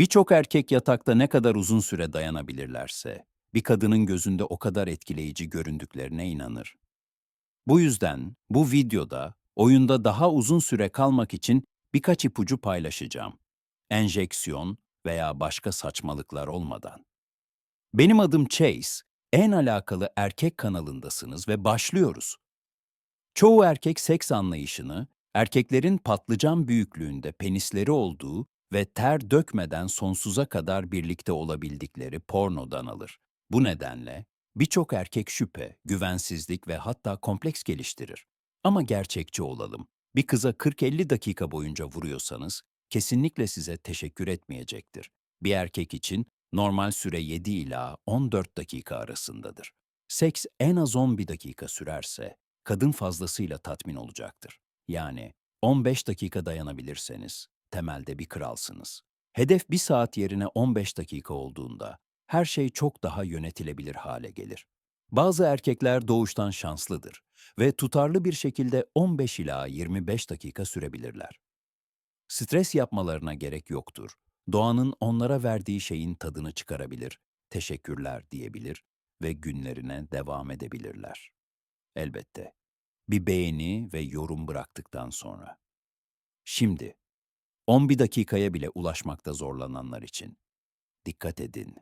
Birçok erkek yatakta ne kadar uzun süre dayanabilirlerse, bir kadının gözünde o kadar etkileyici göründüklerine inanır. Bu yüzden bu videoda oyunda daha uzun süre kalmak için birkaç ipucu paylaşacağım. Enjeksiyon veya başka saçmalıklar olmadan. Benim adım Chase, en alakalı erkek kanalındasınız ve başlıyoruz. Çoğu erkek seks anlayışını, erkeklerin patlıcan büyüklüğünde penisleri olduğu ve ter dökmeden sonsuza kadar birlikte olabildikleri pornodan alır. Bu nedenle birçok erkek şüphe, güvensizlik ve hatta kompleks geliştirir. Ama gerçekçi olalım. Bir kıza 40-50 dakika boyunca vuruyorsanız kesinlikle size teşekkür etmeyecektir. Bir erkek için normal süre 7 ila 14 dakika arasındadır. Seks en az 11 dakika sürerse kadın fazlasıyla tatmin olacaktır. Yani 15 dakika dayanabilirseniz temelde bir kralsınız. Hedef bir saat yerine 15 dakika olduğunda her şey çok daha yönetilebilir hale gelir. Bazı erkekler doğuştan şanslıdır ve tutarlı bir şekilde 15 ila 25 dakika sürebilirler. Stres yapmalarına gerek yoktur. Doğanın onlara verdiği şeyin tadını çıkarabilir, teşekkürler diyebilir ve günlerine devam edebilirler. Elbette. Bir beğeni ve yorum bıraktıktan sonra. Şimdi 11 dakikaya bile ulaşmakta zorlananlar için. Dikkat edin.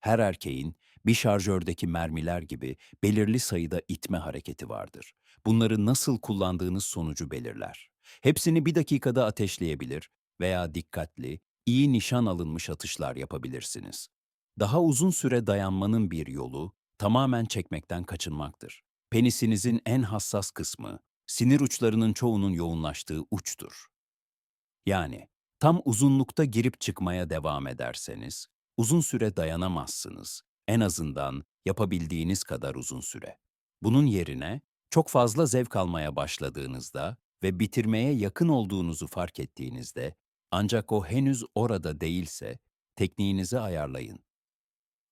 Her erkeğin bir şarjördeki mermiler gibi belirli sayıda itme hareketi vardır. Bunları nasıl kullandığınız sonucu belirler. Hepsini bir dakikada ateşleyebilir veya dikkatli, iyi nişan alınmış atışlar yapabilirsiniz. Daha uzun süre dayanmanın bir yolu tamamen çekmekten kaçınmaktır. Penisinizin en hassas kısmı, sinir uçlarının çoğunun yoğunlaştığı uçtur. Yani tam uzunlukta girip çıkmaya devam ederseniz, uzun süre dayanamazsınız. En azından yapabildiğiniz kadar uzun süre. Bunun yerine çok fazla zevk almaya başladığınızda ve bitirmeye yakın olduğunuzu fark ettiğinizde, ancak o henüz orada değilse, tekniğinizi ayarlayın.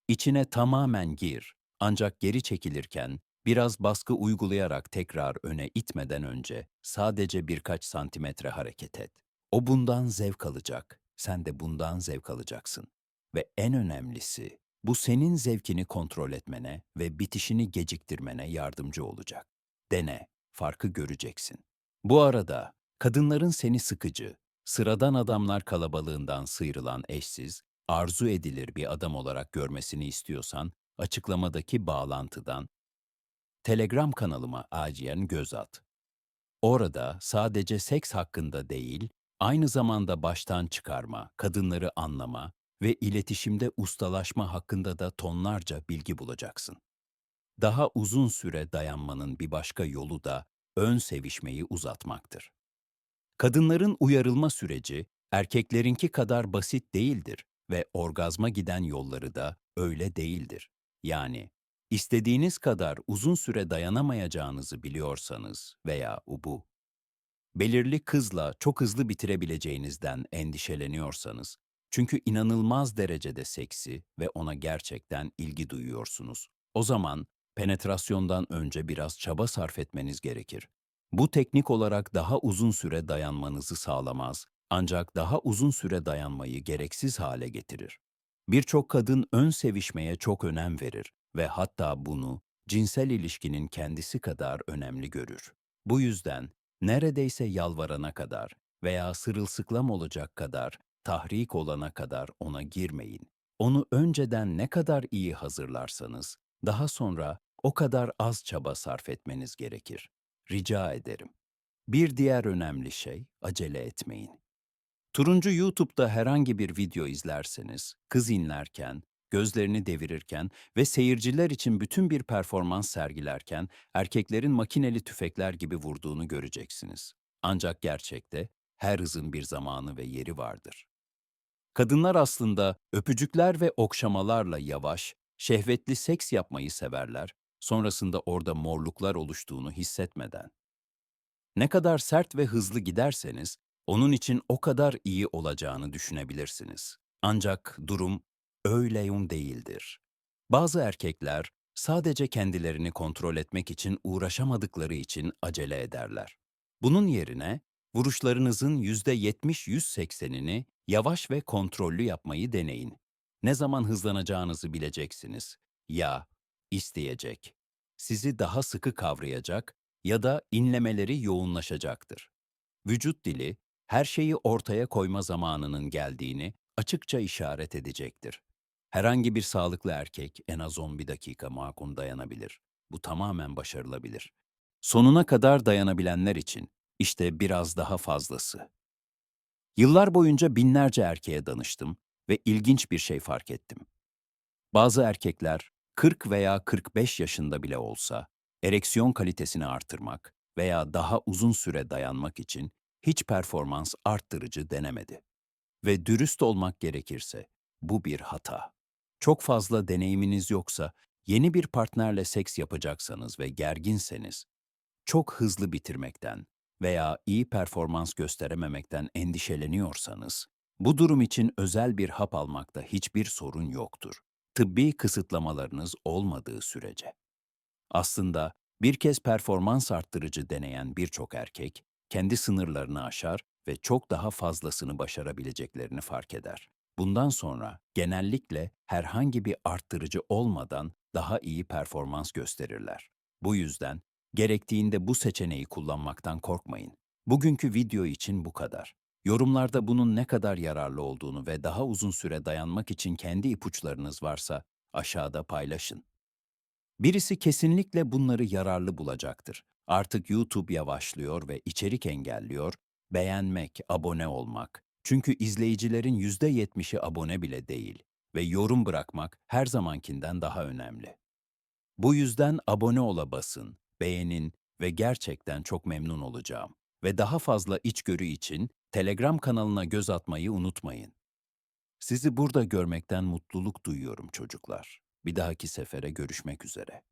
İçine tamamen gir, ancak geri çekilirken biraz baskı uygulayarak tekrar öne itmeden önce sadece birkaç santimetre hareket et. O bundan zevk alacak, sen de bundan zevk alacaksın. Ve en önemlisi, bu senin zevkini kontrol etmene ve bitişini geciktirmene yardımcı olacak. Dene, farkı göreceksin. Bu arada kadınların seni sıkıcı, sıradan adamlar kalabalığından sıyrılan eşsiz, arzu edilir bir adam olarak görmesini istiyorsan, açıklamadaki bağlantıdan Telegram kanalıma acilen göz at. Orada sadece seks hakkında değil, aynı zamanda baştan çıkarma, kadınları anlama ve iletişimde ustalaşma hakkında da tonlarca bilgi bulacaksın. Daha uzun süre dayanmanın bir başka yolu da ön sevişmeyi uzatmaktır. Kadınların uyarılma süreci erkeklerinki kadar basit değildir ve orgazma giden yolları da öyle değildir. Yani istediğiniz kadar uzun süre dayanamayacağınızı biliyorsanız veya ubu, belirli kızla çok hızlı bitirebileceğinizden endişeleniyorsanız, çünkü inanılmaz derecede seksi ve ona gerçekten ilgi duyuyorsunuz. O zaman penetrasyondan önce biraz çaba sarf etmeniz gerekir. Bu teknik olarak daha uzun süre dayanmanızı sağlamaz, ancak daha uzun süre dayanmayı gereksiz hale getirir. Birçok kadın ön sevişmeye çok önem verir ve hatta bunu cinsel ilişkinin kendisi kadar önemli görür. Bu yüzden neredeyse yalvarana kadar veya sırılsıklam olacak kadar, tahrik olana kadar ona girmeyin. Onu önceden ne kadar iyi hazırlarsanız, daha sonra o kadar az çaba sarf etmeniz gerekir. Rica ederim. Bir diğer önemli şey, acele etmeyin. Turuncu YouTube'da herhangi bir video izlerseniz, kız inlerken, gözlerini devirirken ve seyirciler için bütün bir performans sergilerken erkeklerin makineli tüfekler gibi vurduğunu göreceksiniz. Ancak gerçekte her hızın bir zamanı ve yeri vardır. Kadınlar aslında öpücükler ve okşamalarla yavaş, şehvetli seks yapmayı severler, sonrasında orada morluklar oluştuğunu hissetmeden. Ne kadar sert ve hızlı giderseniz, onun için o kadar iyi olacağını düşünebilirsiniz. Ancak durum öyle yum değildir. Bazı erkekler sadece kendilerini kontrol etmek için uğraşamadıkları için acele ederler. Bunun yerine vuruşlarınızın %70-180'ini Yavaş ve kontrollü yapmayı deneyin. Ne zaman hızlanacağınızı bileceksiniz. Ya isteyecek. Sizi daha sıkı kavrayacak ya da inlemeleri yoğunlaşacaktır. Vücut dili her şeyi ortaya koyma zamanının geldiğini açıkça işaret edecektir. Herhangi bir sağlıklı erkek en az 11 dakika makul dayanabilir. Bu tamamen başarılabilir. Sonuna kadar dayanabilenler için işte biraz daha fazlası. Yıllar boyunca binlerce erkeğe danıştım ve ilginç bir şey fark ettim. Bazı erkekler 40 veya 45 yaşında bile olsa ereksiyon kalitesini artırmak veya daha uzun süre dayanmak için hiç performans arttırıcı denemedi. Ve dürüst olmak gerekirse bu bir hata. Çok fazla deneyiminiz yoksa yeni bir partnerle seks yapacaksanız ve gerginseniz çok hızlı bitirmekten veya iyi performans gösterememekten endişeleniyorsanız, bu durum için özel bir hap almakta hiçbir sorun yoktur. Tıbbi kısıtlamalarınız olmadığı sürece. Aslında bir kez performans arttırıcı deneyen birçok erkek, kendi sınırlarını aşar ve çok daha fazlasını başarabileceklerini fark eder. Bundan sonra genellikle herhangi bir arttırıcı olmadan daha iyi performans gösterirler. Bu yüzden Gerektiğinde bu seçeneği kullanmaktan korkmayın. Bugünkü video için bu kadar. Yorumlarda bunun ne kadar yararlı olduğunu ve daha uzun süre dayanmak için kendi ipuçlarınız varsa aşağıda paylaşın. Birisi kesinlikle bunları yararlı bulacaktır. Artık YouTube yavaşlıyor ve içerik engelliyor, beğenmek, abone olmak. Çünkü izleyicilerin %70'i abone bile değil ve yorum bırakmak her zamankinden daha önemli. Bu yüzden abone ola basın beğenin ve gerçekten çok memnun olacağım. Ve daha fazla içgörü için Telegram kanalına göz atmayı unutmayın. Sizi burada görmekten mutluluk duyuyorum çocuklar. Bir dahaki sefere görüşmek üzere.